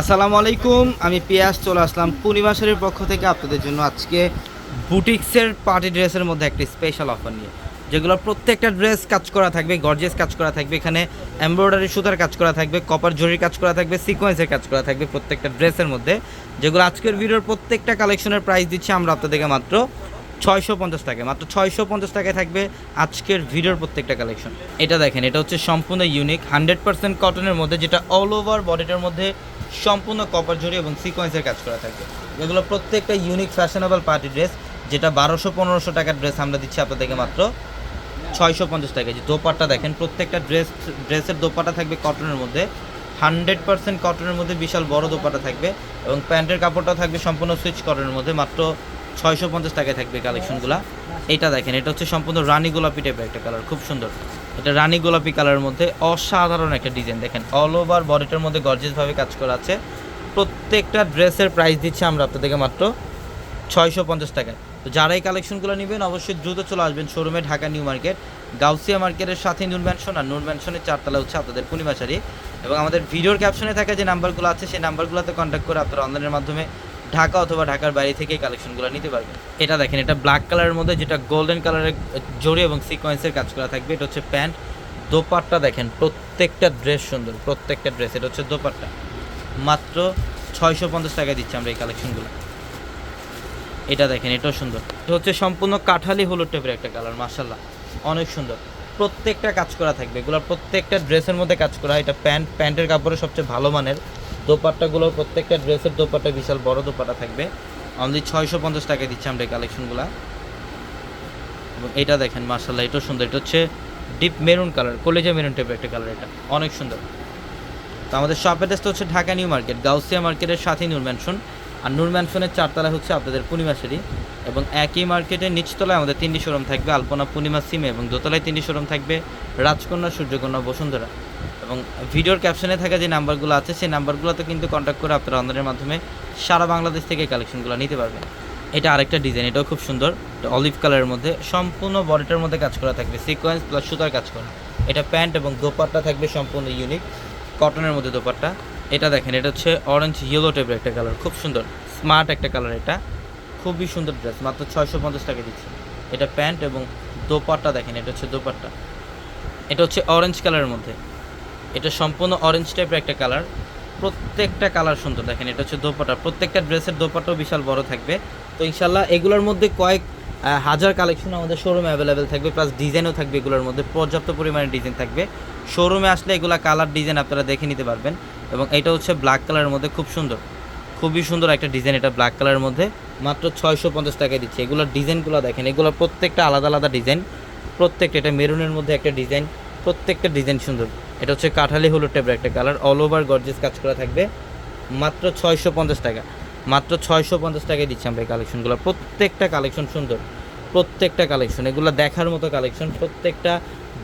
আসসালামু আলাইকুম, আমি পিয়াস, চলে আসলাম পূর্ণিমাশারের পক্ষ থেকে আপনাদের জন্য আজকে বুটিক্সের পার্টি ড্রেসের মধ্যে একটি স্পেশাল অফার নিয়ে। যেগুলো প্রত্যেকটা ড্রেস কাজ করা থাকবে গর্জেস কাজ করা থাকবে, এখানে এমব্রয়ডারি সুতার কাজ করা থাকবে কপার জরির কাজ করা থাকবে সিকোয়েন্সের কাজ করা থাকবে প্রত্যেকটা ড্রেসের মধ্যে। যেগুলো আজকের ভিডিওর প্রত্যেকটা কালেকশনের প্রাইস দিচ্ছি আমরা আপনাদেরকে মাত্র ছয়শো পঞ্চাশ টাকায়। মাত্র ছয়শো পঞ্চাশ টাকায় থাকবে আজকের ভিডিওর প্রত্যেকটা কালেকশন এটা দেখেন, এটা হচ্ছে সম্পূর্ণ ইউনিক হান্ড্রেড পার্সেন্ট কটনের মধ্যে, যেটা অল ওভার বডিটার মধ্যে সম্পূর্ণ কপার জড়ি এবং সিকোয়েন্সের কাজ করা থাকে। এগুলো প্রত্যেকটা ইউনিক ফ্যাশনেবল পার্টি ড্রেস যেটা বারোশো, পনেরোশো টাকার ড্রেস আমরা দিচ্ছি আপনাদেরকে মাত্র ছয়শো পঞ্চাশ টাকা। যে দোপাট্টা দেখেন, প্রত্যেকটা ড্রেস ড্রেসের দোপাট্টা থাকবে কটনের মধ্যে। হান্ড্রেড পার্সেন্ট কটনের মধ্যে বিশাল বড় দোপাটা থাকবে এবং প্যান্টের কাপড়টা থাকবে সম্পূর্ণ সুইচ কটনের মধ্যে, মাত্র ছয়শো পঞ্চাশ টাকায় থাকবে কালেকশনগুলো। এটা দেখেন, এটা হচ্ছে সম্পূর্ণ রানী গোলাপি টাইপের একটা কালার খুব সুন্দর। এটা রানী গোলাপি কালারের মধ্যে অসাধারণ একটা ডিজাইন দেখেন অল ওভার বডিটার মধ্যে গর্জেসভাবে কাজ করা আছে। প্রত্যেকটা ড্রেসের প্রাইস দিচ্ছে আমরা আপনাদেরকে মাত্র ছয়শো পঞ্চাশ টাকায়। তো যারা এই কালেকশনগুলো নেবেন, অবশ্যই দ্রুত চলে আসবেন শোরুমে ঢাকা নিউ মার্কেট, গাউসিয়া মার্কেটের সাথে নূর ম্যানশন আর নূর ম্যানশনের চারতলা হচ্ছে আপনাদের পূর্ণিমাশারি এবং আমাদের ভিডিওর ক্যাপশনে থাকা যে নাম্বারগুলো আছে, সেই নাম্বারগুলোতে কন্ট্যাক্ট করে আপনারা অনলাইনের মাধ্যমে ঢাকা অথবা ঢাকার বাইরে থেকে কালেকশনগুলো নিতে পারবেন। এটা দেখেন, এটা ব্ল্যাক কালারের মধ্যে যেটা গোল্ডেন কালারের জড়ি এবং সিকোয়েন্সের কাজ করা থাকবে, এটা হচ্ছে প্যান্ট। দোপাট্টা দেখেন, প্রত্যেকটা ড্রেস সুন্দর, প্রত্যেকটা ড্রেস এটা হচ্ছে দোপাট্টা। মাত্র ছয়শো পঞ্চাশ টাকায় দিচ্ছি আমরা এই কালেকশনগুলো। এটা দেখেন, এটাও সুন্দর। এটা হচ্ছে সম্পূর্ণ কাঠালি হলুদ টাইপের একটা কালার মার্শাল্লাহ অনেক সুন্দর। প্রত্যেকটা কাজ করা থাকবে, এগুলোর প্রত্যেকটা ড্রেসের মধ্যে কাজ করা এটা প্যান্ট, প্যান্টের কাপড়ে সবচেয়ে ভালো মানের। দোপাট্টাগুলো, প্রত্যেকটা ড্রেসের দোপাট্টা বিশাল বড় দোপাট্টা থাকবে। অনলি ছয়শো পঞ্চাশ টাকায় দিচ্ছি আমরা এই কালেকশনগুলো এবং এটা দেখেন মার্শাল্লাহ এটাও সুন্দর। এটা হচ্ছে ডিপ মেরুন কালার কলেজা মেরুন টাইপের একটা কালার এটা। অনেক সুন্দর। তো আমাদের শপ অ্যাড্রেসটা হচ্ছে ঢাকা নিউ মার্কেট, গাউসিয়া মার্কেটের সাথেই নূর ম্যানশন আর নূর ম্যানশনের চারতলা হচ্ছে আপনাদের পূর্ণিমাশারি এবং একই মার্কেটের নিচতলায় আমাদের তিনটি শোরুম থাকবে, আলপনা পূর্ণিমা সিমে এবং দোতলায় তিনটি শোরুম থাকবে রাজকন্যা, সূর্যকন্যা, বসুন্ধরা। এবং ভিডিওর ক্যাপশনে থাকা যে নাম্বারগুলো আছে, সেই নাম্বারগুলোতে কিন্তু কন্ট্যাক্ট করে আপনারা অনলাইনের মাধ্যমে সারা বাংলাদেশ থেকে কালেকশনগুলো নিতে পারবেন। এটা আরেকটা ডিজাইন এটাও খুব সুন্দর। এটা অলিভ কালারের মধ্যে, সম্পূর্ণ বডিটার মধ্যে কাজ করা থাকবে সিকোয়েন্স প্লাস সুতার কাজ করা। এটা প্যান্ট এবং দোপাট্টা থাকবে, সম্পূর্ণ ইউনিক কটনের মধ্যে দোপাট্টা। এটা দেখেন, এটা হচ্ছে অরেঞ্জ ইয়েলো টাইপের একটা কালার খুব সুন্দর। স্মার্ট একটা কালার এটা। খুবই সুন্দর ড্রেস মাত্র ছয়শো পঞ্চাশ টাকা দিচ্ছে। এটা প্যান্ট এবং দোপাট্টা দেখেন, এটা হচ্ছে দোপাট্টা। এটা হচ্ছে অরেঞ্জ কালারের মধ্যে। এটা সম্পূর্ণ অরেঞ্জ টাইপের একটা কালার প্রত্যেকটা কালার সুন্দর, দেখেন, এটা হচ্ছে দোপাট্টা। প্রত্যেকটা ড্রেসের দোপাট্টাও বিশাল বড় থাকবে। তো ইনশাল্লাহ এগুলোর মধ্যে কয়েক হাজার কালেকশন আমাদের শোরুমে অ্যাভেলেবেল থাকবে প্লাস ডিজাইনও থাকবে এগুলোর মধ্যে, পর্যাপ্ত পরিমাণে ডিজাইন থাকবে। শোরুমে আসলে এগুলা কালার ডিজাইন আপনারা দেখে নিতে পারবেন এবং এটা হচ্ছে ব্ল্যাক কালারের মধ্যে খুব সুন্দর। খুবই সুন্দর একটা ডিজাইন এটা ব্ল্যাক কালারের মধ্যে। মাত্র ছয়শো পঞ্চাশ টাকায় দিচ্ছে। এগুলোর ডিজাইনগুলো দেখেন এগুলো প্রত্যেকটা আলাদা আলাদা ডিজাইন প্রত্যেকটা, এটা মেরুনের মধ্যে একটা ডিজাইন প্রত্যেকটা ডিজাইন সুন্দর। এটা হচ্ছে কাঠালি হলুদ টাইপের একটা কালার অল ওভার গর্জেস কাজ করা থাকবে। মাত্র ছয়শো পঞ্চাশ টাকা। মাত্র ছয়শো পঞ্চাশ টাকায় দিচ্ছি আমরা এই কালেকশনগুলো প্রত্যেকটা কালেকশন সুন্দর। প্রত্যেকটা কালেকশন এগুলো দেখার মতো কালেকশন প্রত্যেকটা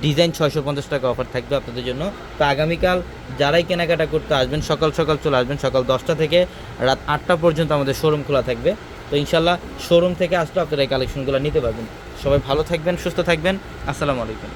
ডিজাইন ছয়শো পঞ্চাশ টাকা অফার থাকবে আপনাদের জন্য। তো আগামীকাল যারাই কেনাকাটা করতে আসবেন, সকাল সকাল চলে আসবেন, সকাল দশটা থেকে রাত আটটা পর্যন্ত আমাদের শোরুম খোলা থাকবে। তো ইনশাল্লাহ শোরুম থেকে আসলে আপনারা এই কালেকশনগুলো নিতে পারবেন। সবাই ভালো থাকবেন, সুস্থ থাকবেন। আসসালামু আলাইকুম।